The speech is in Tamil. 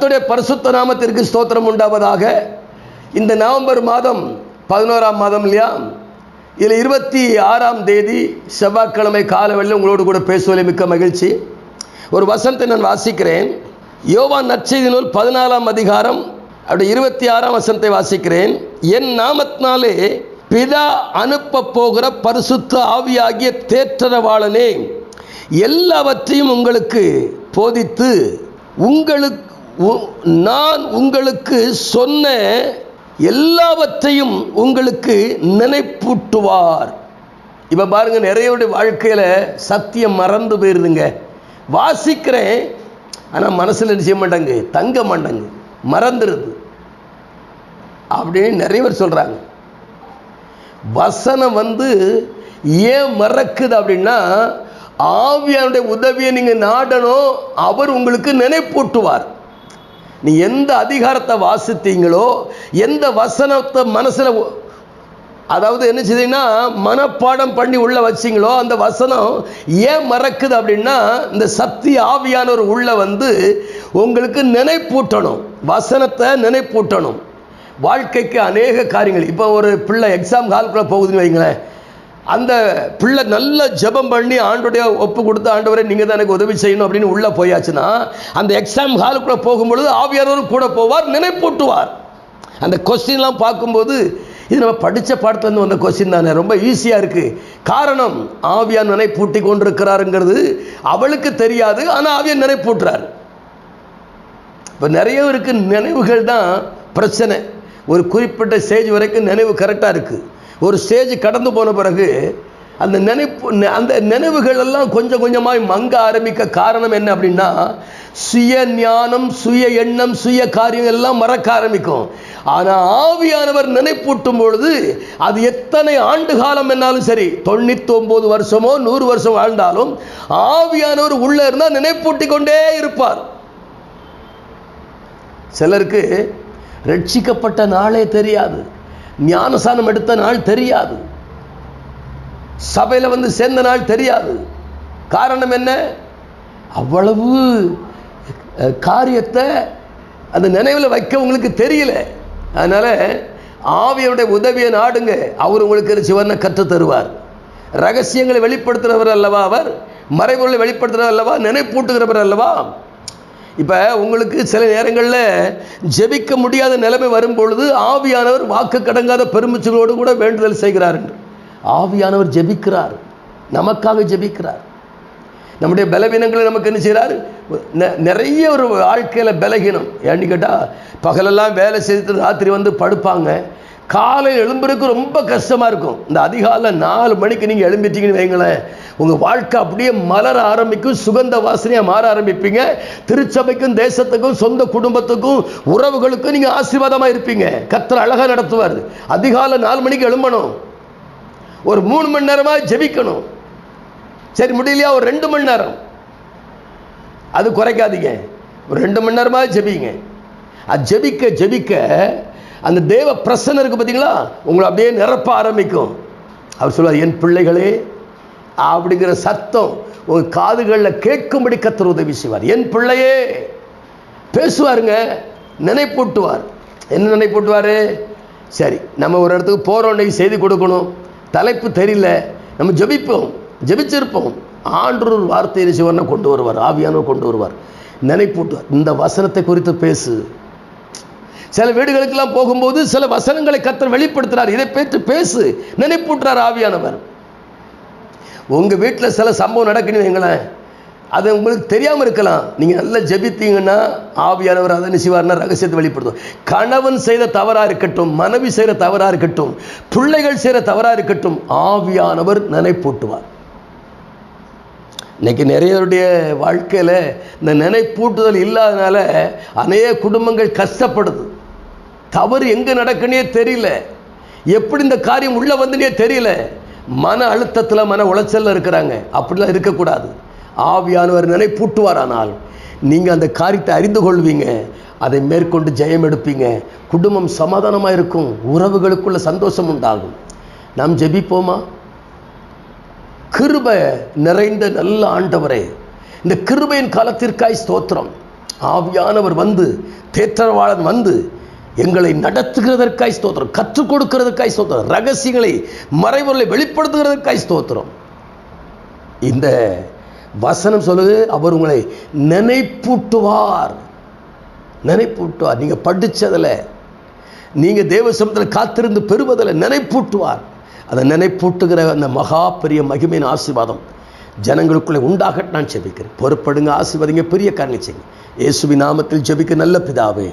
கர்த்தருடைய பரிசுத்த நாமத்திற்கு ஸ்தோத்திரம் உண்டாவதாக. இந்த நவம்பர் மாதம் பதினோராம் மாதம் இல்லையா? இதில் இருபத்தி ஆறாம் தேதி செவ்வாய்க்கிழமை காலவெளியில் உங்களோடு கூட பேசுவதில் மிக்க மகிழ்ச்சி. ஒரு வசனத்தை நான் வாசிக்கிறேன். யோவான் நற்செய்தி நூல் பதினாலாம் அதிகாரம் அப்படி இருபத்தி ஆறாம் வசனத்தை வாசிக்கிறேன். என் நாமத்தினாலே பிதா அனுப்ப போகிற பரிசுத்த ஆவியாகிய தேற்றரவாளனே எல்லாவற்றையும் உங்களுக்கு போதித்து உங்களுக்கு நான் உங்களுக்கு சொன்ன எல்லாவற்றையும் உங்களுக்கு நினைப்பூட்டுவார். இப்போ பாருங்க நிறையவுடைய வாழ்க்கையில் சத்தியம் மறந்து போயிருதுங்க. வாசிக்கிறேன் ஆனால் மனசில் என்ன செய்ய மாட்டாங்க? தங்க மாட்டாங்க. மறந்துடுது அப்படின்னு நிறைய பேர் சொல்கிறாங்க வசனம் வந்து ஏன் மறக்குது அப்படின்னா ஆவியானுடைய உதவியை நீங்கள் நாடணும் அவர் உங்களுக்கு நினைப்பூட்டுவார். நீ எந்த அதிகாரத்தை வாசித்தீங்களோ எந்த வசனத்தை மனசில் அதாவது என்ன செய்தீங்கன்னா மனப்பாடம் பண்ணி உள்ள வச்சிங்களோ அந்த வசனம் ஏன் மறக்குது அப்படின்னா இந்த சக்தி ஆவியானவர் உள்ள வந்து உங்களுக்கு நினைப்பூட்டணும். வசனத்தை நினைப்பூட்டணும். வாழ்க்கைக்கு அநேக காரியங்கள். இப்போ ஒரு பிள்ளை எக்ஸாம் ஹால்குள்ளே போகுதுன்னு வைங்களேன். அந்த பிள்ளை நல்ல ஜெபம் பண்ணி ஆண்டுடைய ஒப்பு கொடுத்து ஆண்டவரை நீங்கள் தான் எனக்கு உதவி செய்யணும் அப்படின்னு உள்ளே போயாச்சுன்னா அந்த எக்ஸாம் ஹாலுக்குள்ளே போகும்பொழுது ஆவியாரோரும் கூட போவார் நினைப்பூட்டுவார். அந்த கொஸ்டின்லாம் பார்க்கும்போது இது நம்ம படித்த பாடத்துலேருந்து வந்த கொஸ்டின் தானே ரொம்ப ஈஸியாக இருக்குது காரணம் ஆவியான் நினைப்பூட்டி கொண்டிருக்கிறாருங்கிறது அவளுக்கு தெரியாது ஆனால் ஆவியான் நினைப்பூட்டுறாரு. இப்போ நிறைய இருக்குது நினைவுகள் தான் பிரச்சனை. ஒரு குறிப்பிட்ட ஸ்டேஜ் வரைக்கும் நினைவு கரெக்டாக இருக்குது ஒரு ஸ்டேஜ் கடந்து போன பிறகு அந்த நினைப்பு அந்த நினைவுகள் எல்லாம் கொஞ்சம் கொஞ்சமாக மங்க ஆரம்பிக்க காரணம் என்ன அப்படின்னா சுய ஞானம் சுய எண்ணம் சுய காரியம் எல்லாம் மறக்க ஆரம்பிக்கும். ஆனால் ஆவியானவர் நினைப்பூட்டும் பொழுது அது எத்தனை ஆண்டு காலம் என்னாலும் சரி தொண்ணூத்தொம்பது வருஷமோ நூறு வருஷம் வாழ்ந்தாலும் ஆவியானவர் உள்ளே இருந்தால் நினைப்பூட்டி கொண்டே இருப்பார். சிலருக்கு ரட்சிக்கப்பட்ட நாளே தெரியாது. ஞானசானம் எடுத்த நாள் தெரியாது. சபையில் வந்து சேர்ந்த நாள் தெரியாது. காரணம் என்ன? அவ்வளவு காரியத்தை அந்த நினைவில் வைக்க உங்களுக்கு தெரியல. அதனால் ஆவியருடைய உதவியை நாடுங்க. அவர் உங்களுக்கு சிவனை கற்று தருவார். ரகசியங்களை வெளிப்படுத்துகிறவர் அல்லவா அவர்? மறைபொருளை வெளிப்படுத்துகிறவர் அல்லவா? நினைப்பூட்டுகிறவர் அல்லவா? இப்போ உங்களுக்கு சில நேரங்களில் ஜெபிக்க முடியாத நிலைமை வரும்பொழுது ஆவியானவர் வாக்கு கடங்காத பெருமிச்சுகளோடு கூட வேண்டுதல் செய்கிறார் என்று. ஆவியானவர் ஜெபிக்கிறார். நமக்காக ஜெபிக்கிறார். நம்முடைய பலவீனங்களை நமக்கு என்ன செய்கிறார்? நெ- நிறைய ஒரு வாழ்க்கையில் பலகீனம். ஏன்னு கேட்டால் பகலெல்லாம் வேலை செய்து ராத்திரி வந்து படுப்பாங்க. காலை எழும்புறதுக்கு ரொம்ப கஷ்டமாக இருக்கும். இந்த அதிகாலை நாலு மணிக்கு நீங்கள் எழும்பிட்டீங்கன்னு வைங்களேன். உங்கள் வாழ்க்கை அப்படியே மலர ஆரம்பிக்கும் சுகந்த வாசனையாக மாற ஆரம்பிப்பீங்க. திருச்சபைக்கும் தேசத்துக்கும் சொந்த குடும்பத்துக்கும் உறவுகளுக்கும் நீங்கள் ஆசீர்வாதமாக இருப்பீங்க. கத்தர் அழகாக நடத்துவார். அதிகாலை நாலு மணிக்கு எழும்பணும். ஒரு மூணு மணி நேரமாக ஜெபிக்கணும். சரி முடியலையா? ஒரு ரெண்டு மணி நேரம். அது குறைக்காதீங்க. ஒரு ரெண்டு மணி நேரமாக ஜெபிங்க. அது ஜெபிக்க ஜெபிக்க அந்த தேவ பிரசன்ன இருக்கு பார்த்தீங்களா உங்களை அப்படியே நிரப்ப ஆரம்பிக்கும். அவர் சொல்லுவார் என் பிள்ளைகளே அப்படிங்கிற சத்தம் ஒரு காதுகளில் கேட்கும்படி கத்தர் உதவி செய்வார். என் பிள்ளையே பேசுவாருங்க நினைப்பூட்டுவார். என்ன நினைப்பூட்டுவார்? சரி நம்ம ஒரு இடத்துக்கு போகிறோம் செய்து செய்தி கொடுக்கணும். தலைப்பு தெரியல. நம்ம ஜெபிப்போம் ஜெபிச்சிருப்போம். ஆண்டு ஒரு வார்த்தையை சிவனை கொண்டு வருவார் ஆவியானவர் கொண்டு வருவார். நினைப்பூட்டுவார். இந்த வசனத்தை குறித்து பேசு. சில வீடுகளுக்கெல்லாம் போகும்போது சில வசனங்களை கத்தர் வெளிப்படுத்துகிறார் இதை பேற்று பேசு. நினைப்பூட்டுறார் ஆவியானவர். உங்கள் வீட்டில் சில சம்பவம் நடக்குன்னு வைங்களேன். அது உங்களுக்கு தெரியாமல் இருக்கலாம். நீங்கள் நல்லா ஜெபித்தீங்கன்னா ஆவியானவர் அதை நிச்சயவார்னா ரகசியத்தை வெளிப்படுத்தும் கணவன் செய்த தவறாக இருக்கட்டும் மனைவி செய்கிற தவறாக இருக்கட்டும் பிள்ளைகள் செய்கிற தவறாக இருக்கட்டும் ஆவியானவர் நினைப்பூட்டுவார். இன்னைக்கு நிறையருடைய வாழ்க்கையில் இந்த நினைப்பூட்டுதல் இல்லாதனால அநேக குடும்பங்கள் கஷ்டப்படுது. தவறு எங்கே நடக்குன்னே தெரியல. எப்படி இந்த காரியம் உள்ளே வந்துனே தெரியல. மன அழுத்தத்தில் மன உளைச்சல்ல இருக்கிறாங்க. அப்படிலாம் இருக்கக்கூடாது. ஆவியானவர் நினைப்பூட்டுவார் ஆனால் நீங்கள் அந்த காரியத்தை அறிந்து கொள்வீங்க. அதை மேற்கொண்டு ஜெயம் எடுப்பீங்க. குடும்பம் சமாதானமாக இருக்கும். உறவுகளுக்குள்ள சந்தோஷம் உண்டாகும். நாம் ஜெபிப்போமா? கிருப நிறைந்த நல்ல ஆண்டவரே இந்த கிருபையின் காலத்திற்காய் ஸ்தோத்திரம். ஆவியானவர் வந்து தேற்றவாளன் வந்து எங்களை நடத்துகிறதற்காய் ஸ்தோத்திரம் கற்றுக் கொடுக்கிறதுக்காய் ஸ்தோத்திரம் ரகசியங்களை மறைபொருளை வெளிப்படுத்துகிறதற்காய் ஸ்தோத்திரம். இந்த வசனம் சொல்லுது அவர் உங்களை நினைப்பூட்டுவார். நினைப்பூட்டுவார். நீங்கள் படித்ததில் நீங்கள் தேவ சமத்தில் காத்திருந்து பெறுவதில் நினைப்பூட்டுவார். அதை நினைப்பூட்டுகிற அந்த மகா பெரிய மகிமையின் ஆசீர்வாதம் ஜனங்களுக்குள்ளே உண்டாக நான் ஜெபிக்கிறேன். பொறுப்படுங்க ஆசீர்வாதிங்க பெரிய காரணம் செய்யுங்க. இயேசுவி நாமத்தில் ஜெபிக்க நல்ல பிதாவே